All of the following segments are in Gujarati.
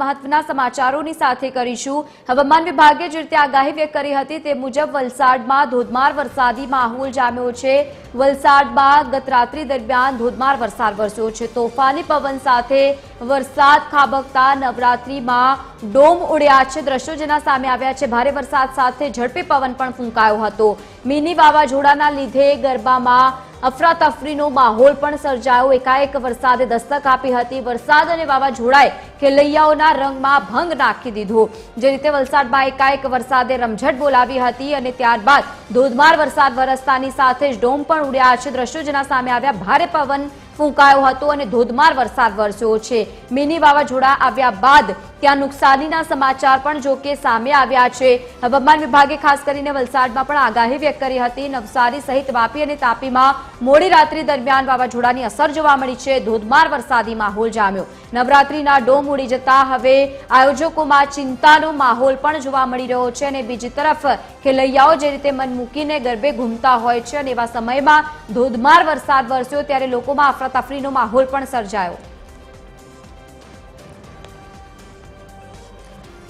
મહત્વના સમાચારોની સાથે કરીશું. હવામાન વિભાગે જે રીતે આગાહી વ્યક્ત કરી હતી તે મુજબ વલસાડમાં ધોધમાર વરસાદી માહોલ જામ્યો છે. વલસાડમાં ગત રાત્રિ દરમિયાન ધોધમાર વરસાદ વરસ્યો છે. તોફાની પવન સાથે વરસાદ ખાબકતા નવરાત્રીમાં ડોમ ઉડ્યા છે. દ્રશ્યો જેના સામે આવ્યા છે, ભારે વરસાદ સાથે ઝડપી પવન પણ ફૂંકાયો હતો. મિની વાવાઝોડાના લીધે ગરબામાં અફરાતફરીનો માહોલ પણ સર્જાયો. એકાએક વરસાદે દસ્તક આપી હતી. વરસાદ અને વાવાઝોડાએ ખેલૈયાઓના રંગમાં ભંગ નાખી દીધો. જે રીતે વલસાડમાં એકાએક વરસાદે રમઝટ બોલાવી હતી અને ત્યારબાદ ધોધમાર વરસાદ વરસતાની સાથે જ ડોમ પણ ઉડ્યા છે. દ્રશ્યો જેના સામે આવ્યા ભારે પવન ફૂંકાયો હતો અને ધોધમાર વરસાદ વરસ્યો છે. મિની વાવાઝોડા આવ્યા બાદ ત્યાં નુકસાનીના સમાચાર પણ જો કે સામે આવ્યા છે. હવામાન વિભાગે ખાસ કરીને વલસાડમાં પણ આગાહી વ્યક્ત કરી હતી. નવસારી સહિત વાપી અને તાપીમાં મોડી રાત્રિ દરમિયાન વાવાઝોડાની અસર જોવા મળી છે. ધોધમાર વરસાદી માહોલ જામ્યો. નવરાત્રીના ડોમ ઉડી જતા હવે આયોજકોમાં ચિંતાનો માહોલ પણ જોવા મળી રહ્યો છે અને બીજી તરફ ખેલૈયાઓ જે રીતે મન મૂકીને ગરબે ઘૂમતા હોય છે અને એવા સમયમાં ધોધમાર વરસાદ વરસ્યો ત્યારે લોકોમાં અફરાતફરીનો માહોલ પણ સર્જાયો.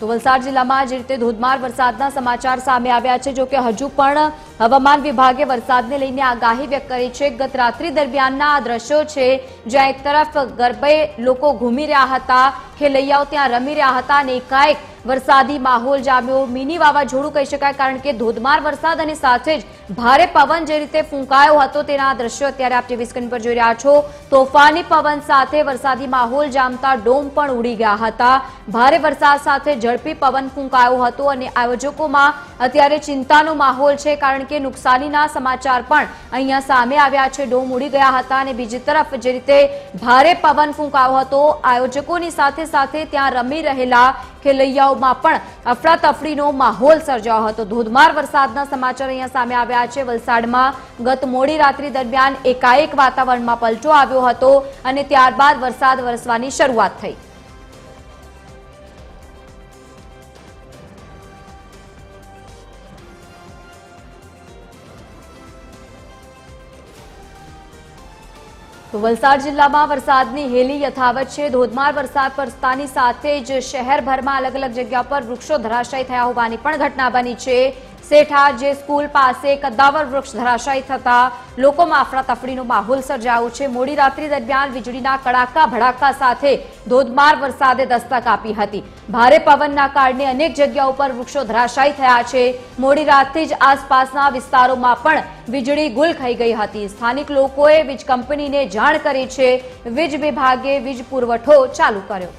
તો વલસાડ જિલ્લામાં જે રીતે ધોધમાર વરસાદના સમાચાર સામે આવ્યા છે, જો કે હજુ પણ હવામાન વિભાગે વરસાદને લઈને આગાહી વ્યક્ત કરી છે. ગત રાત્રિ દરમિયાનના આ દ્રશ્યો છે, જ્યાં એક તરફ ગરબે લોકો ઘૂમી રહ્યા હતા, ખેલૈયાઓ ત્યાં રમી રહ્યા હતા અને એકાએક વરસાદી માહોલ જામ્યો. મિની વાવાઝોડું કહી શકાય, કારણ કે ધોધમાર વરસાદ અને સાથે જ ભારે પવન જે રીતે ફૂંકાયો હતો તેના દ્રશ્યો અત્યારે આપ ટીવી સ્ક્રીન પર જોઈ રહ્યા છો. તોફાની પવન સાથે વરસાદી માહોલ જામતા ડોમ પણ ઉડી ગયા હતા. ભારે વરસાદ સાથે ઝડપી પવન ફૂંકાયો હતો અને આયોજકોમાં અત્યારે ચિંતાનો માહોલ છે કારણ કે નુકસાનીના સમાચાર પણ અહીંયા સામે આવ્યા છે. ડોમ ઉડી ગયા હતા અને બીજી તરફ જે રીતે ભારે પવન ફૂંકાયો હતો, આયોજકોની સાથે સાથે ત્યાં રમી રહેલા ખેલૈયાઓમાં પણ અફડાતફડીનો માહોલ સર્જાયો હતો. ધોધમાર વરસાદના સમાચાર અહીંયા સામે આવ્યા છે. વલસાડમાં ગત મોડી રાત્રિ દરમિયાન એકાએક વાતાવરણમાં પલટો આવ્યો હતો અને ત્યારબાદ વરસાદ વરસવાની શરૂઆત થઈ. તો વલસાડ જિલ્લામાં વરસાદની હેલી યથાવત છે. ધોધમાર વરસાદ વરસતાની સાથે જ શહેરભરમાં અલગ અલગ જગ્યા પર વૃક્ષો ધરાશાયી થયા હોવાની પણ ઘટના બની છે. શેઠા જે સ્કૂલ પાસે કદ્દાવર વૃક્ષ ધરાશાયી થતા લોકોમાં અફરાતફરીનો માહોલ સર્જાયો છે. મોડી રાત્રિ દરમિયાન વીજળીના કડાકા ભડાકા સાથે ધોધમાર વરસાદે દસ્તક આપી હતી. ભારે પવનના કારણે અનેક જગ્યાઓ ઉપર વૃક્ષો ધરાશાયી થયા છે. મોડી રાતથી જ આસપાસના વિસ્તારોમાં પણ વીજળી ગુલ ખાઈ ગઈ હતી. સ્થાનિક લોકોએ વીજ કંપનીને જાણ કરી છે. વીજ વિભાગે વીજ પુરવઠો ચાલુ કર્યો.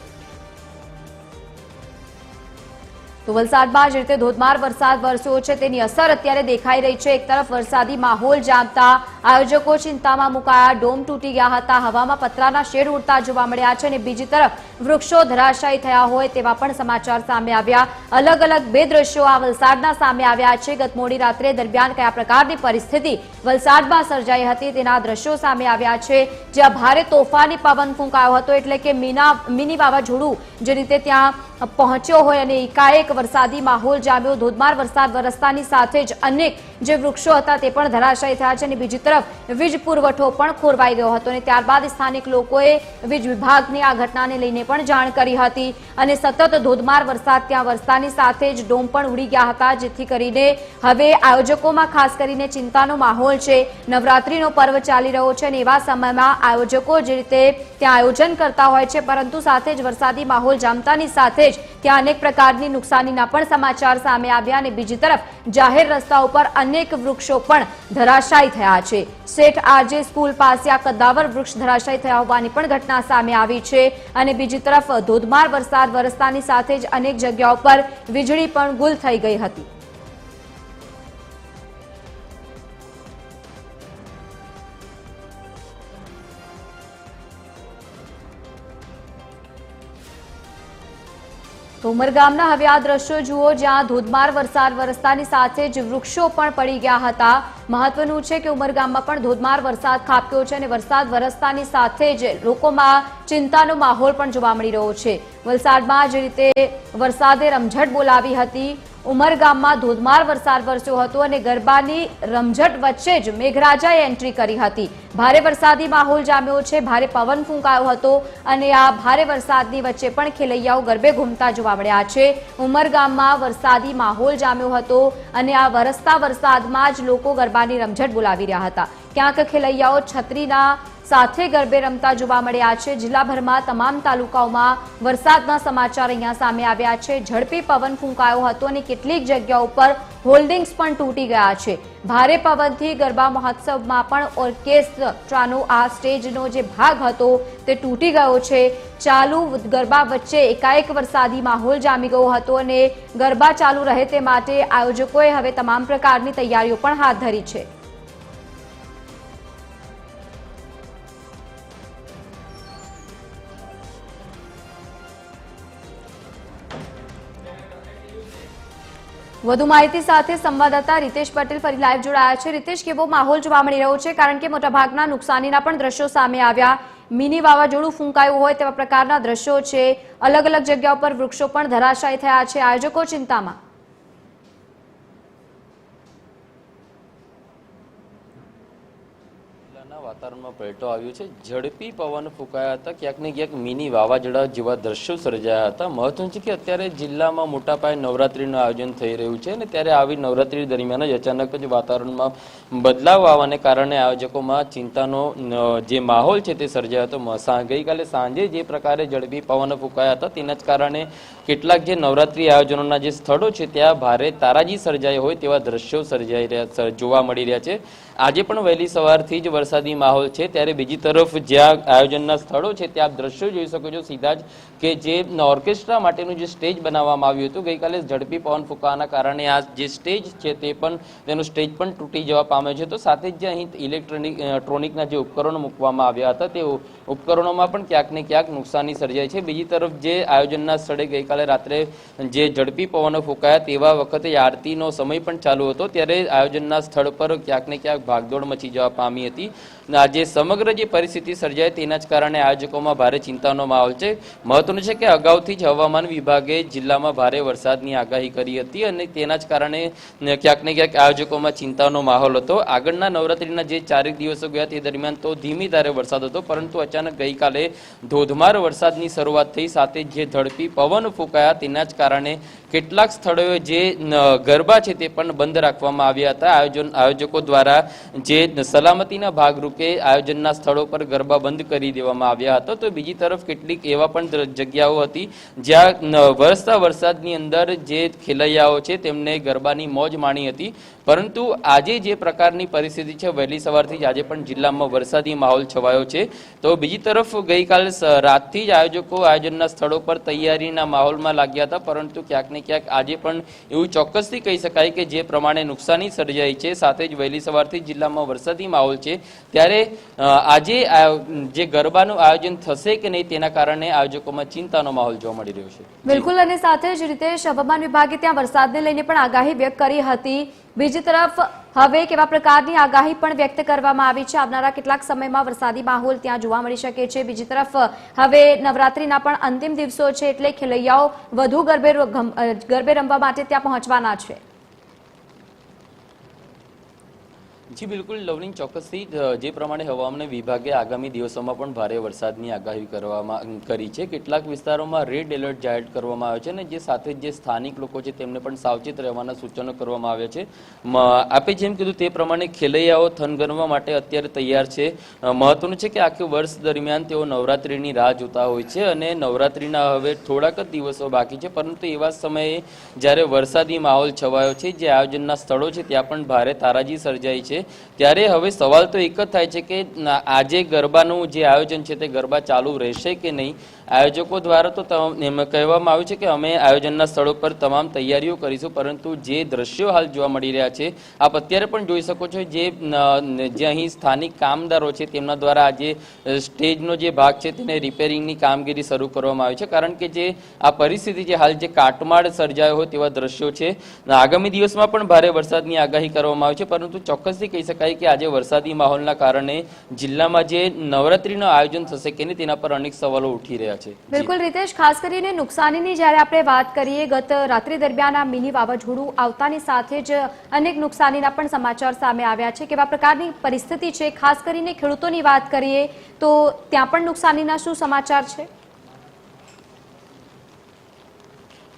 તો વલસાડમાં જે રીતે ધોધમાર વરસાદ વરસ્યો છે. તેની અસર અત્યારે દેખાઈ રહી છે. એક તરફ વરસાદી માહોલ જામતા આયોજકો ચિંતામાં મુકાયા. ડોમ તૂટી ગયા હતા. હવામાં પતરાના શેડ ઉડતા જોવા મળ્યા છે અને બીજી તરફ વૃક્ષો ધરાશાયી થયા હોય તેવા પણ સમાચાર સામે આવ્યા. અલગ અલગ બે દ્રશ્યો આ વલસાડના સામે આવ્યા છે. ગત મોડી રાત્રે દરમિયાન કયા પ્રકારની પરિસ્થિતિ વલસાડમાં સર્જાઈ હતી તેના દ્રશ્યો સામે આવ્યા છે. જ્યાં ભારે તોફાની પવન ફૂંકાયો હતો. એટલે કે મીના મિની વાવાઝોડું જે રીતે ત્યાં પહોંચ્યો હોય અને એકાએક વરસાદી માહોલ જામ્યો. ધોધમાર વરસાદ વરસતાની સાથે જ અનેક જે વૃક્ષો હતા તે પણ ધરાશાયી થયા છે અને બીજી તરફ વીજ પુરવઠો પણ ખોરવાઈ ગયો હતો અને ત્યારબાદ સ્થાનિક લોકોએ વીજ વિભાગની આ ઘટનાને લઈને પણ જાણ કરી હતી અને સતત ધોધમાર વરસાદ ત્યાં વરસાદની સાથે જ ડોમ પણ ઉડી ગયા હતા, જેથી કરીને હવે આયોજકોમાં ખાસ કરીને ચિંતાનો માહોલ છે. નવરાત્રીનો પર્વ ચાલી રહ્યો છે અને એવા સમયમાં આયોજકો જે રીતે ત્યાં આયોજન કરતા હોય છે, પરંતુ સાથે જ વરસાદી માહોલ જામતાની સાથે જ ત્યાં અનેક પ્રકારની નુકસાનીના પણ સમાચાર સામે આવ્યા અને બીજી તરફ જાહેર રસ્તા ઉપર અનેક વૃક્ષો પણ ધરાશાયી થયા છે. શેઠ આરજે સ્કૂલ પાસે આ કદાવર વૃક્ષ ધરાશાયી થયા હોવાની પણ ઘટના સામે આવી છે અને બીજી તરફ ધોધમાર વરસાદ, વરસતાની સાથે જ અનેક જગ્યાઓ પર વીજળી પણ ગુલ થઈ ગઈ હતી. તો ઉમરગામના હવે આ દ્રશ્યો જુઓ જ્યાં ધોધમાર વરસાદ વરસતાની સાથે જ વૃક્ષો પણ પડી ગયા હતા. મહત્વનું છે કે ઉમરગામમાં પણ ધોધમાર વરસાદ ખાબક્યો છે અને વરસાદ વરસતાની સાથે જ લોકોમાં ચિંતાનો માહોલ પણ જોવા મળી રહ્યો છે. વલસાડમાં જે રીતે વરસાદે રમઝટ બોલાવી હતી ઉમરગામમાં ધોધમાર વરસાદ વરસ્યો હતો અને ગરબાની રમઝટ વચ્ચે જ મેઘરાજાએ એન્ટ્રી કરી હતી. ભારે વરસાદી માહોલ જામ્યો છે. ભારે પવન ફૂંકાયો હતો અને આ ભારે વરસાદની વચ્ચે પણ ખેલૈયાઓ ગરબે ઘૂમતા જોવા મળ્યા છે. ઉમરગામમાં વરસાદી માહોલ જામ્યો હતો અને આ વરસતા વરસાદમાં જ લોકો ગરબાની રમઝટ બોલાવી રહ્યા હતા. ક્યાંક ખેલૈયાઓ છત્રીના સાથે ગરબે રમતા જોવા મળ્યા છે. જિલ્લાભરમાં તમામ તાલુકાઓમાં વરસાદના સમાચાર અહીંયા સામે આવ્યા છે. ઝડપી પવન ફૂંકાયો હતો અને કેટલીક જગ્યાઓ પર હોલ્ડિંગ્સ પણ તૂટી ગયા છે. ભારે પવનથી ગરબા મહોત્સવમાં પણ ઓર્કેસ્ટ્રાનો આ સ્ટેજનો જે ભાગ હતો તે તૂટી ગયો છે. ચાલુ ગરબા વચ્ચે એકાએક વરસાદી માહોલ જામી ગયો હતો અને ગરબા ચાલુ રહે તે માટે આયોજકોએ હવે તમામ પ્રકારની તૈયારીઓ પણ હાથ ધરી છે. વધુ માહિતી સાથે સંવાદદાતા રીતેશ પટેલ ફરી લાઈવ જોડાયા છે. રીતેશ, કેવો માહોલ જોવા મળી રહ્યો છે? કારણ કે મોટાભાગના નુકસાનીના પણ દ્રશ્યો સામે આવ્યા. મિની વાવાઝોડું ફૂંકાયું હોય તેવા પ્રકારના દ્રશ્યો છે. અલગ અલગ જગ્યાઓ પર વૃક્ષો પણ ધરાશાયી થયા છે. આયોજકો ચિંતામાં જિલ્લાના વાતાવરણમાં પલટો આવ્યો છે. ઝડપી પવન ફૂંકાયા હતા. ક્યાંક ને ક્યાંક મિની વાવાઝોડા જેવા દ્રશ્યો સર્જાયા હતા. મહત્વનું છે કે અત્યારે જિલ્લામાં મોટા પાયે નવરાત્રિનું આયોજન થઈ રહ્યું છે અને ત્યારે આવી નવરાત્રિ દરમિયાન જ અચાનક જ વાતાવરણમાં બદલાવ આવવાને કારણે આયોજકોમાં ચિંતાનો જે માહોલ છે તે સર્જાયો હતો. ગઈકાલે સાંજે જે પ્રકારે ઝડપી પવન ફૂંકાયા હતા, તેના જ કારણે કેટલાક જે નવરાત્રી આયોજનોના જે સ્થળો છે, ત્યાં ભારે તારાજી સર્જાઈ હોય તેવા દ્રશ્યો સર્જાઈ રહ્યા જોવા મળી રહ્યા છે. આજે પણ વહેલી સવારથી જ વરસાદી માહોલ છે, ત્યારે બીજી તરફ જ્યાં આયોજનના સ્થળો છે, ત્યાં આપ દ્રશ્યો જોઈ શકો છો સીધા જ કે જે ઓર્કેસ્ટ્રા માટેનું જે સ્ટેજ બનાવવામાં આવ્યું હતું, ગઈકાલે ઝડપી પવન ફૂંકાવાના કારણે આ જે સ્ટેજ છે તે પણ તેનું સ્ટેજ પણ તૂટી જવા પામ્યો છે. તો સાથે જ અહીં ઇલેક્ટ્રોનિક ટ્રોનિકના જે ઉપકરણો મૂકવામાં આવ્યા હતા તે ઉપકરણોમાં પણ ક્યાંક ને ક્યાંક નુકસાની સર્જાય છે. બીજી તરફ જે આયોજનના સ્થળે ગઈકાલે રાત્રે જે ઝડપી પવનો ફૂંકાયા તેવા વખતે આરતીનો સમય પણ ચાલુ હતો, ત્યારે આયોજનના સ્થળ પર ક્યાંક ને ક્યાંક ભાગદોડ મચી જવા પામી હતી. આજે સમગ્ર જે પરિસ્થિતિ સર્જાય તેના જ કારણે આયોજકોમાં ભારે ચિંતાનો માહોલ છે. મહત્વનું છે કે અગાઉથી જ હવામાન વિભાગે જિલ્લામાં ભારે વરસાદની આગાહી કરી હતી અને તેના જ કારણે ક્યાંક ને ક્યાંક આયોજકોમાં ચિંતાનો માહોલ હતો. આગળના નવરાત્રીના જે ચારેક દિવસો ગયા તે દરમિયાન તો ધીમી ધારે વરસાદ હતો, પરંતુ અચાનક ગઈકાલે ધોધમાર વરસાદની શરૂઆત થઈ, સાથે જે ઝડપી પવન ફૂંકાયા તેના જ કારણે કેટલાક સ્થળોએ જે ગરબા છે તે પણ બંધ રાખવામાં આવ્યા હતા. આયોજન, આયોજકો દ્વારા જે સલામતીના ભાગરૂપે આયોજનના સ્થળો પર ગરબા બંધ કરી દેવામાં આવ્યા હતા, તો બીજી તરફ કેટલીક એવા પણ જગ્યાઓ હતી, જ્યાં વરસતા વરસાદની અંદર જે ખેલૈયાઓ છે, તેમને ગરબાની મોજ માણી હતી. પરંતુ આજે જે પ્રકારની પરિસ્થિતિ છે, વહેલી સવારથી જ આજે પણ જિલ્લામાં વરસાદી માહોલ છવાયો છે. તો બીજી તરફ ગઈકાલે રાતથી જ આયોજકો આયોજનના સ્થળો પર તૈયારીના માહોલમાં લાગ્યા હતા, પરંતુ ક્યાંક ને ક્યાંક આજે પણ એવું ચોક્કસથી કહી શકાય કે જે પ્રમાણે નુકસાની સર્જાઈ છે, સાથે જ વહેલી સવારથી જિલ્લામાં વરસાદી માહોલ છે. ત્યારે આજે જે ગરબાનું આયોજન થશે કે નહીં તેના કારણે આયોજકોમાં ચિંતાનો માહોલ જોવા મળી રહ્યો છે. બિલકુલ, અને સાથે જ રીતે હવામાન વિભાગે ત્યાં વરસાદને લઈને પણ આગાહી વ્યક્ત કરી હતી. બીજી તરફ, હવે કેવા પ્રકારની આગાહી પણ વ્યક્ત કરવામાં આવી છે? આવનારા કેટલાક સમયમાં વરસાદી માહોલ ત્યાં જોવા મળી શકે છે. બીજી તરફ, હવે નવરાત્રીના પણ અંતિમ દિવસો છે એટલે ખેલૈયાઓ વધુ ગરબે ગરબે રમવા માટે ત્યાં પહોંચવાના છે. જી, બિલકુલ. લવલિંગ ચોક્કસથી જે પ્રમાણે હવામાન વિભાગે આગામી દિવસોમાં પણ ભારે વરસાદની આગાહી કરવામાં કરી છે. કેટલાક વિસ્તારોમાં રેડ એલર્ટ જાહેર કરવામાં આવ્યો છે અને જે સાથે જ સ્થાનિક લોકો છે તેમને પણ સાવચેત રહેવાના સૂચનો કરવામાં આવ્યા છે. આપે જેમ કીધું તે પ્રમાણે ખેલૈયાઓ થનગનવા માટે અત્યારે તૈયાર છે. મહત્વનું છે કે આખું વર્ષ દરમિયાન તેઓ નવરાત્રિની રાહ જોતા હોય છે અને નવરાત્રિના હવે થોડાક જ દિવસો બાકી છે. પરંતુ એવા સમયે જ્યારે વરસાદી માહોલ છવાયો છે, જે આયોજનના સ્થળો છે, ત્યાં પણ ભારે તારાજી સર્જાઈ છે. ત્યારે હવે સવાલ તો એક જ થાય છે કે આજે ગરબાનું જે આયોજન છે તે ગરબા ચાલુ રહેશે કે નહીં? આયોજકો દ્વારા તો કહેવામાં આવ્યું છે કે અમે આયોજનના સ્થળો પર તમામ તૈયારીઓ કરીશું, પરંતુ જે દ્રશ્યો હાલ જોવા મળી રહ્યા છે, આપ અત્યારે પણ જોઈ શકો છો જે જે અહીં સ્થાનિક કામદારો છે તેમના દ્વારા આજે સ્ટેજનો જે ભાગ છે તેને રિપેરિંગની કામગીરી શરૂ કરવામાં આવી છે. કારણ કે જે, આ પરિસ્થિતિ જે હાલ જે કાટમાળ સર્જાયો હોય તેવા દ્રશ્યો છે આગામી દિવસમાં પણ ભારે વરસાદની આગાહી કરવામાં આવી છે, પરંતુ ચોક્કસથી નથી કહી શકાય કે આજે વરસાદી માહોલના કારણે જિલ્લામાં જે નવરાત્રીનું આયોજન થશે કે નહીં, તેના પર અનેક સવાલો ઉઠી રહ્યા છે. બિલકુલ રીતેશ, ખાસ કરીને નુકસાનીની જ્યારે આપણે વાત કરીએ, ગત રાત્રિ દરમિયાન આ મિની વાવાઝોડું આવતાની સાથે જ અનેક નુકસાનીના પણ સમાચાર સામે આવ્યા છે. કેવા પ્રકારની પરિસ્થિતિ છે? ખાસ કરીને ખેડૂતોની વાત કરીએ તો ત્યાં પણ નુકસાનીના શું સમાચાર છે?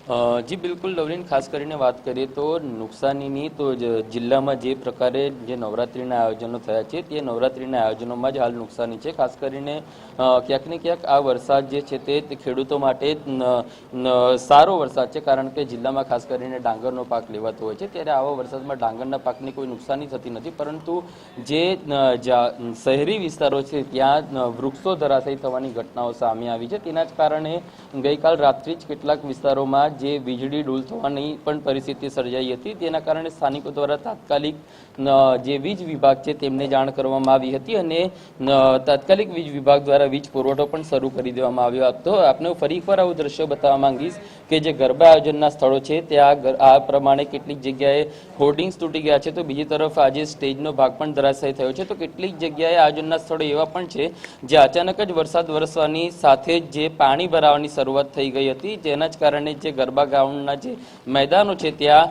જી, બિલકુલ નવરીન ખાસ કરીને વાત કરીએ તો નુકસાનીની તો જિલ્લામાં જે પ્રકારે જે નવરાત્રિના આયોજનો થયા છે, તે નવરાત્રિના આયોજનોમાં જ હાલ નુકસાની છે. ખાસ કરીને ક્યાંક ને ક્યાંક આ વરસાદ જે છે તે ખેડૂતો માટે સારો વરસાદ છે, કારણ કે જિલ્લામાં ખાસ કરીને ડાંગરનો પાક લેવાતો હોય છે, ત્યારે આવા વરસાદમાં ડાંગરના પાકની કોઈ નુકસાની થતી નથી. પરંતુ જે શહેરી વિસ્તારો છે, ત્યાં વૃક્ષો ધરાશયી થવાની ઘટનાઓ સામે આવી છે. તેના જ કારણે ગઈકાલ રાત્રિ જ કેટલાક વિસ્તારોમાં જે વીજળી, ડૂલ થવાની પણ પરિસ્થિતિ સર્જાઈ હતી. તેના કારણે સ્થાનિકો દ્વારા તાત્કાલિક જે વીજ વિભાગ છે તેમને જાણ કરવામાં આવી હતી અને તાત્કાલિક વીજ વિભાગ દ્વારા વીજ પુરવઠો પણ શરૂ કરી દેવામાં આવ્યો હતો. આપને ફરી એકવાર આવું દ્રશ્ય બતાવવા માંગીશ. કે જે ગરબા આયોજનના સ્થળો છે ત્યાં આ પ્રમાણે કેટલીક જગ્યાએ હોર્ડિંગ્સ તૂટી ગયા છે. તો બીજી તરફ આજે સ્ટેજનો ભાગ પણ ધરાશાયી થયો છે. તો કેટલીક જગ્યાએ આયોજનના સ્થળો એવા પણ છે, જે અચાનક જ વરસાદ વરસવાની સાથે જે પાણી ભરાવાની શરૂઆત થઈ ગઈ હતી, જેના જ કારણે જે ગરબા ગ્રાઉન્ડના જે મેદાનો છે, ત્યાં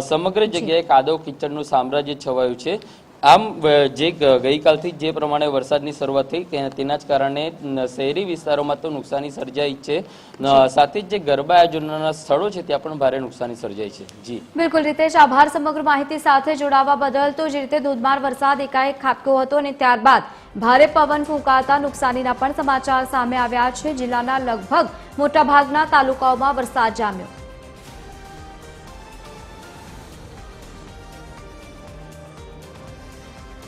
સમગ્ર જગ્યાએ કાદવ કિચડનું સામ્રાજ્ય છવાયું છે. આમ જે ગઈકાલથી જે પ્રમાણે વરસાદની શરૂઆત થઈ તેના જ કારણે શહેરી વિસ્તારોમાં તો નુકસાની સર્જાઈ છે. સાથે જે ગરબા આયોજનના સ્થળો છે, ત્યાં પણ ભારે નુકસાની સર્જાઈ છે. જી. બિલકુલ, રીતેશ, આભાર સમગ્ર માહિતી સાથે જોડાવા બદલ. તો જે રીતે ધોધમાર વરસાદ એકાએક ખાબક્યો હતો અને ત્યારબાદ ભારે પવન ફૂંકાતા નુકસાનીના પણ સમાચાર સામે આવ્યા છે. જિલ્લાના લગભગ મોટાભાગના તાલુકાઓમાં વરસાદ જામ્યો.